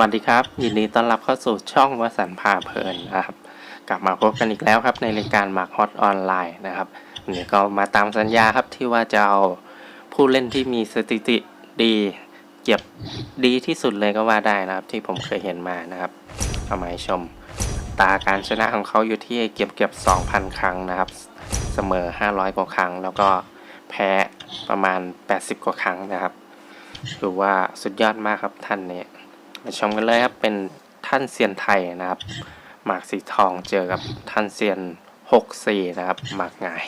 วัสดีครับ ยินดีต้อนรับเข้าสู่ช่องวสันพาเพลินนะครับ กลับมาพบกันอีกแล้วครับในรายการมาร์คฮอตออนไลน์นะครับวันนี้ก็มาตามสัญญาครับที่ว่าจะเอาผู้เล่นที่มีสถิติดีเก็บดีที่สุดเลยก็ว่าได้นะครับ ที่ผมเคยเห็นมานะครับเอามาชม ตาการชนะของเขาอยู่ที่เก็บเก็บ 2,000 ครั้งนะครับ เสมอ 500 กว่าครั้ง แล้วก็แพ้ประมาณ 80 กว่าครั้งนะครับถือว่าสุดยอดมากครับท่านเนี้ มาชมกันเลยครับ เป็นท่านเซียนไทยนะครับ หมากสีทองเจอกับท่านเซียนหกสี่นะครับ หมากง่าย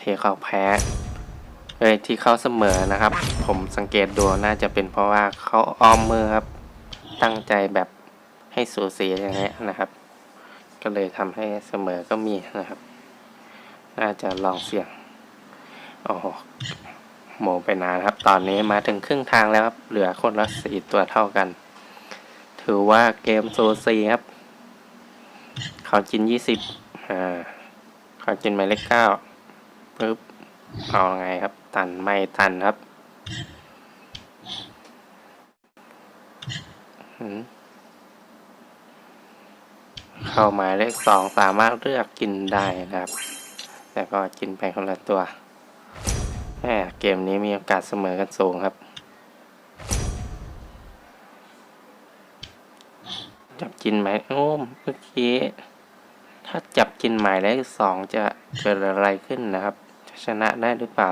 ที่เขาแพ้เอ้ยที่เขาเสมอนะครับ ผมสังเกตดูน่าจะเป็นเพราะว่าเขาออมมือครับ ตั้งใจแบบให้สูสีอย่างเงี้นะครับ ก็เลยทำให้เสมอก็มีนะครับ น่าจะลองเสี่ยงโอ้โห โมไปนานครับ ตอนนี้มาถึงครึ่งทางแล้วครับ เหลือคนละสี่ตัวเท่ากัน ถือว่าเกมโซซีครับ เขากินยี่สิบอ่าเขากินหมายเลขเก้าปึ๊บเอาไงครับ ตันไม่ตันครับหืมเข้าหมายเลขสองสามารถเลือกกินได้นะครับ แต่ก็กินไปคนละตัว กมนี้มีโอกาสเสมอกันสูงครับ จับกินไหมโอ้เมื่อกี้ ถ้าจับกินหมายเลขสองจะเกิดอะไรขึ้นนะครับ จะชนะได้หรือเปล่า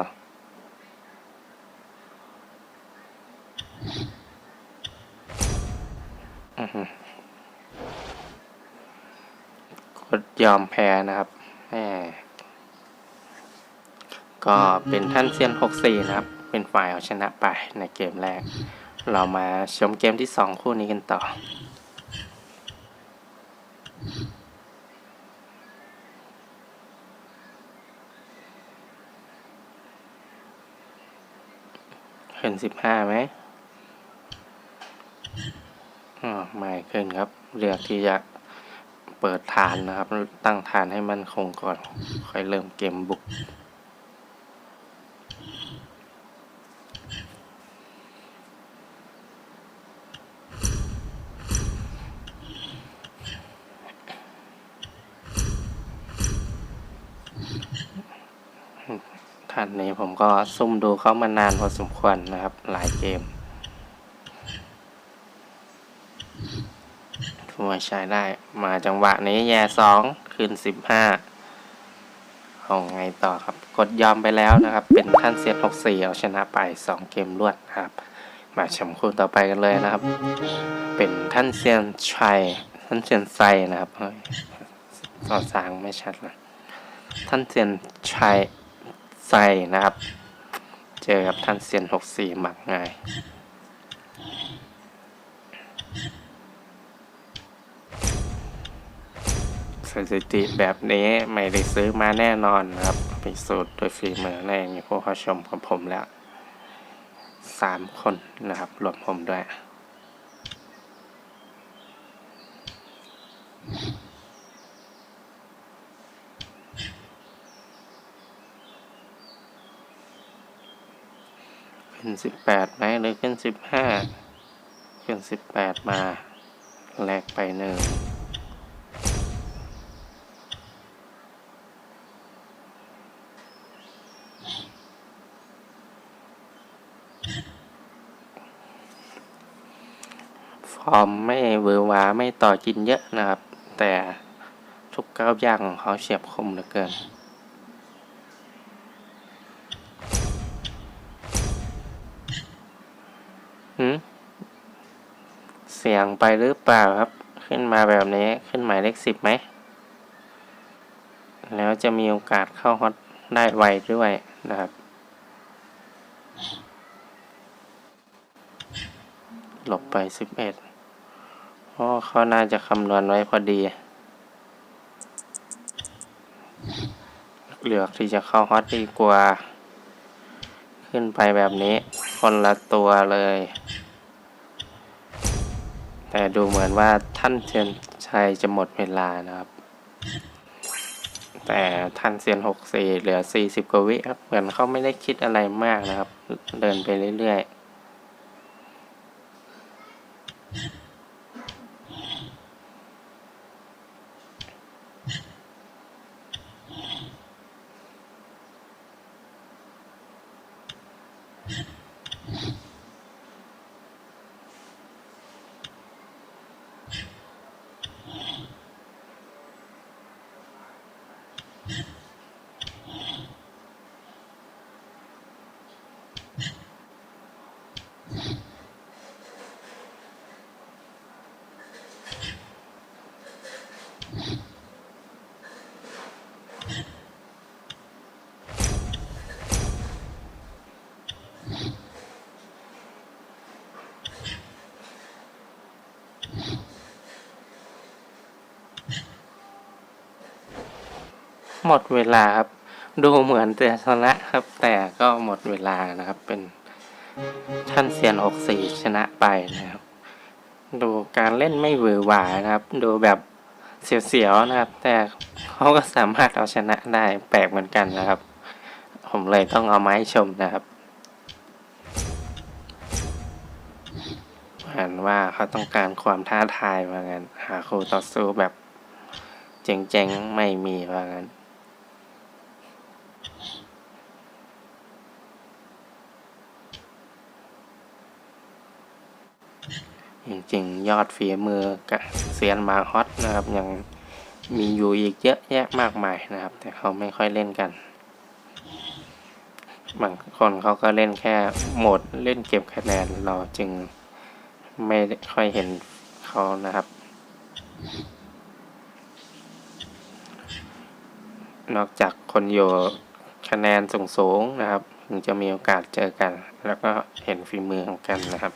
อือหือกดยอมแพ้นะครับแหม ก็เป็นท่านเซียน 64 นะครับ เป็นฝ่ายเอาชนะไปในเกมแรก เรามาชมเกมที่ 2 คู่นี้กันต่อขึ้น15ไหมอ๋อไม่ขึ้นครับ เลือกที่จะเปิดฐานนะครับ ตั้งฐานให้มันคงก่อน ค่อยเริ่มเกมบุก ท่านนี้ผมก็ซุ่มดูเขามานานพอสมควรนะครับ หลายเกมถือว่าใช้ได้มาจังหวะนี้แย่สองคืนสิบห้าเอาไงต่อครับ กดยอมไปแล้วนะครับ เป็นท่านเซียนหกสี่เอาชนะไปสองเกมรวดครับ มาชมคู่ต่อไปกันเลยนะครับ เป็นท่านเซียนชัยท่านเซียนไซนะครับต่อสางไม่ชัดเลยท่านเซียนชัย ไซนะครับ เจอกับท่านเซียนหกสี่หมักง่ายสถิติแบบนี้ไม่ได้ซื้อมาแน่นอนนะครับพิสูจน์โดยฝีมือในมีผู้เข้าชมของผมแล้วสามคนนะครับรวมผมด้วย ขึ้นสิบแปดไหมหรือขึ้นสิบห้าขึ้นสิบแปดมาแลกไปหนึ่งฟอร์มไม่เวอร์วาไม่ต่อกินเยอะนะครับ แต่ทุกก้าวย่างของเขาเฉียบคมเหลือเกิน เสียงไปหรือเปล่าครับ ขึ้นมาแบบนี้ขึ้นหมายเลขสิบไหม แล้วจะมีโอกาสเข้าฮอตได้ไวด้วยนะครับ หลบไปสิบเอ็ดเพราะเขาน่าจะคำนวณไว้พอดี เหลือกที่จะเข้าฮอตดีกว่า ขึ้นไปแบบนี้ คนละตัวเลย แต่ดูเหมือนว่าท่านเซียนชัยจะหมดเวลานะครับ แต่ท่านเซียนหกสี่เหลือสี่สิบกว่าวิครับเหมือนเขาไม่ได้คิดอะไรมากนะครับ เดินไปเรื่อยๆ หมดเวลาครับ ดูเหมือนจะชนะครับ แต่ก็หมดเวลานะครับ เป็นท่านเซียนหกสี่ชนะไปนะครับ ดูการเล่นไม่หวือหวานะครับ ดูแบบ เสียวๆนะครับ แต่เขาก็สามารถเอาชนะได้แปลกเหมือนกันนะครับ ผมเลยต้องเอาไม้ชมนะครับเห็นว่าเขาต้องการความท้าทายว่างั้น หาคู่ต่อสู้แบบเจ๋งๆไม่มีว่างั้นจริงๆ ยอดฝีมือกับเซียนมาฮอ นะครับยังมีอยู่อีกเยอะแยะมากมายนะครับ แต่เขาไม่ค่อยเล่นกันบางคนเขาก็เล่นแค่โหมดเล่นเก็บคะแนนเราจึงไม่ค่อยเห็นเขานะครับ นอกจากคนอยู่คะแนนสูงๆนะครับถึงจะมีโอกาสเจอกัน แล้วก็เห็นฝีมือของกันนะครับ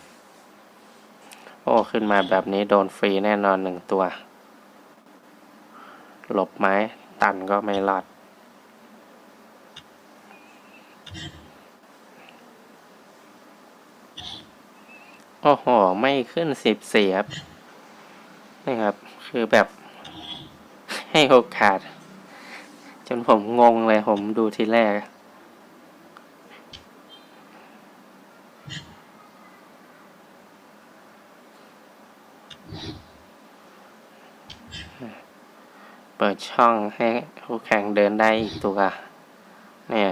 โอ้ ขึ้นมาแบบนี้โดนฟรีแน่นอนหนึ่งตัว หลบไหมตันก็ไม่รอด โอ้โห ไม่ขึ้นสิบสี่ครับนี่ครับ คือแบบให้โอกาส จนผมงงเลยผมดูทีแรก ดช่องให้คู่แข่งเดินได้อีกตัว เนี่ย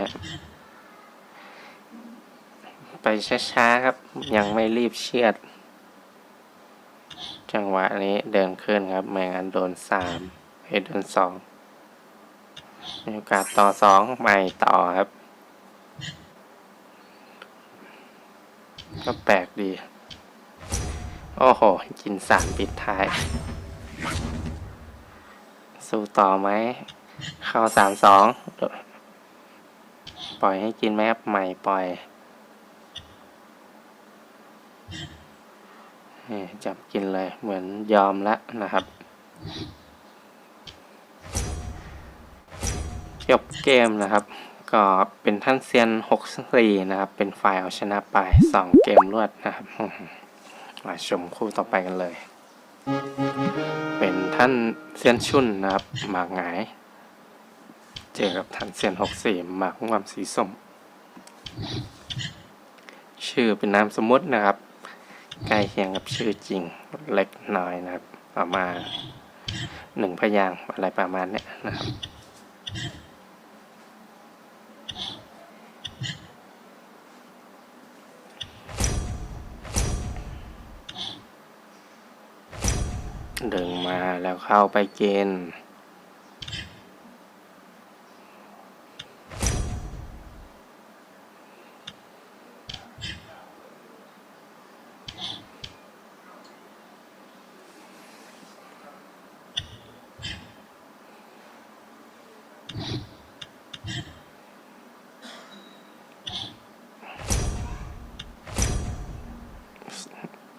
ไปช้าๆครับ ยังไม่รีบเชือด จังหวะนี้เดินขึ้นครับไม่งั้นโดนสามให้โดนสองมีโอกาสต่อสองใหม่ต่อครับ ก็แปลกดี โอ้โห กินสามปิดท้าย สู้ต่อไหม เข้าสามสอง ปล่อยให้กินไหมครับ ใหม่ปล่อยนี่จับกินเลย เหมือนยอมแล้วนะครับจบเกมนะครับ ก็เป็นท่านเซียนหกสี่นะครับ เป็นฝ่ายเอาชนะไปสองเกมรวดนะครับมาชมคู่ต่อไปกันเลย เป็นท่านเซียนชุนนะครับหมากหงาย เจอกับท่านเซียนหกสี่หมากงวามสีส้ม ชื่อเป็นนามสมมตินะครับใกล้เคียงกับชื่อจริงเล็กน้อยนะครับประมาณหนึ่งพยางอะไรประมาณเนี้ยนะครับ ดึงมาแล้วเข้าไปเกณฑ์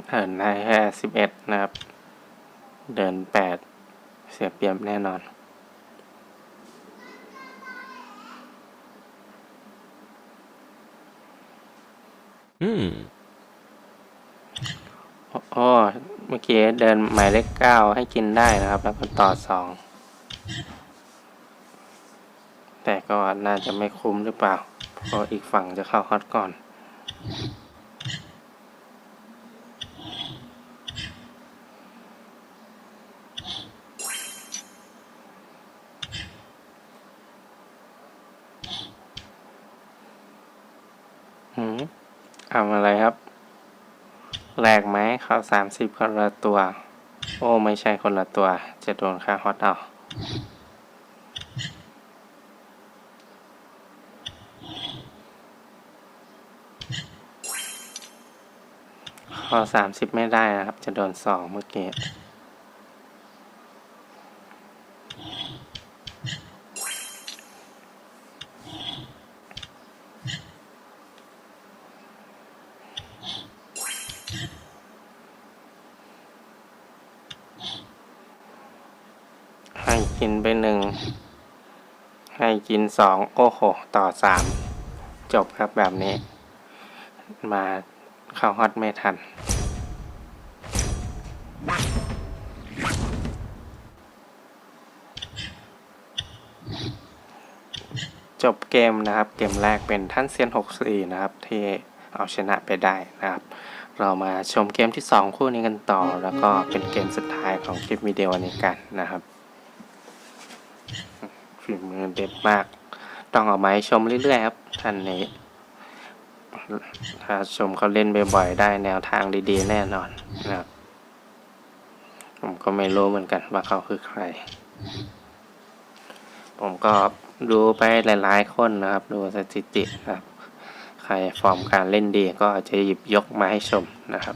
เหินได้แค่สิบเอ็ดนะครับ เดินแปดเสียเปรียบแน่นอน Hmm. โอ้เมื่อกี้เดินหมายเลขเก้าให้กินได้นะครับ แล้วก็ต่อสอง แต่ก็น่าจะไม่คุ้มหรือเปล่า เพราะอีกฝั่งจะเข้าฮอตก่อน ทำอะไรครับ แหลกไหมเข้าสามสิบคนละตัว โอ้ไม่ใช่คนละตัว จะโดนค่าฮอตเอาข้อสามสิบไม่ได้นะครับ จะโดนสองเมื่อกี้ ให้ กินไปหนึ่ง ให้กินสอง โอ้โห ต่อสาม จบครับแบบนี้ มาเข้าฮอตไม่ทัน จบเกมนะครับ เกมแรกเป็นท่านเซียน 64 นะครับ ที่เอาชนะไปได้นะครับเรามาชมเกมที่ 2 คู่นี้กันต่อ แล้วก็เป็นเกมสุดท้ายของคลิปวิดีโอนี้กันนะครับ ฝีมือเด็ดมาก ต้องเอามาให้ชมเรื่อยๆครับท่านนี้ถ้าชมเขาเล่นบ่อยๆได้แนวทางดีๆ แน่นอนนะครับผมก็ไม่รู้เหมือนกันว่าเขาคือใคร ผมก็ดูไปหลาย ๆ คนนะครับ ดูสถิตินะครับ ใครฟอร์มการเล่นดีก็จะหยิบยกมาให้ชมนะครับ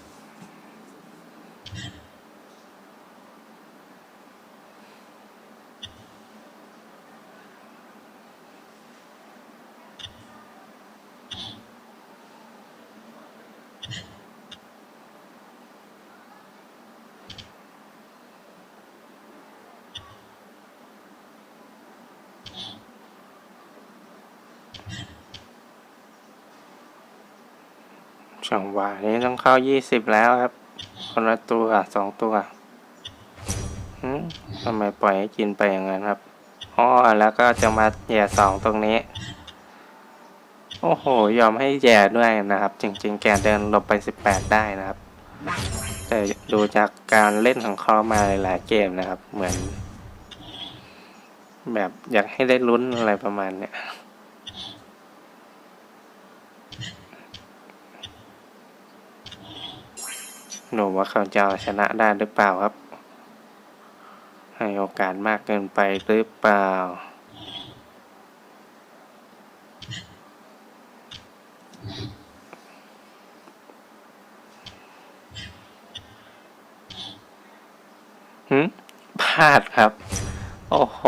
ช่องว่านี้ต้องเข้ายี่สิบแล้วครับ คนละตัวสองตัวทำไมปล่อยให้กินไปอย่างนั้นครับอ๋อแล้วก็จะมาแย่สองตรงนี้ โอ้โห ยอมให้แย่ด้วยนะครับ จริง ๆ แกเดินหลบไปสิบแปดได้นะครับ แต่ดูจากการเล่นของเขามาหลายๆเกมนะครับ เหมือน แบบอยากให้ได้ลุ้นอะไรประมาณเนี้ย หนูว่าเขาจะเอชนะได้หรือเปล่าครับ ให้โอกาสมากเกินไปหรือเปล่า หืมพลาดครับ โอ้โห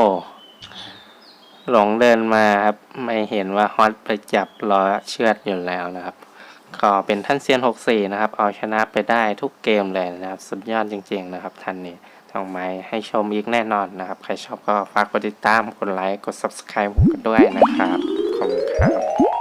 หลงเดินมาครับ ไม่เห็นว่าฮอตไปจับล้อเชือดอยู่แล้วนะครับ ก็เป็นท่านเซียน 64 นะครับ เอาชนะไปได้ทุกเกมเลยนะครับ สุดยอดจริง ๆ นะครับท่านนี้ต้องไม้ให้ชมอีกแน่นอนนะครับ ใครชอบก็ฝากกดติดตาม กดไลค์ กด subscribe ผมกันด้วยนะครับ ขอบคุณครับ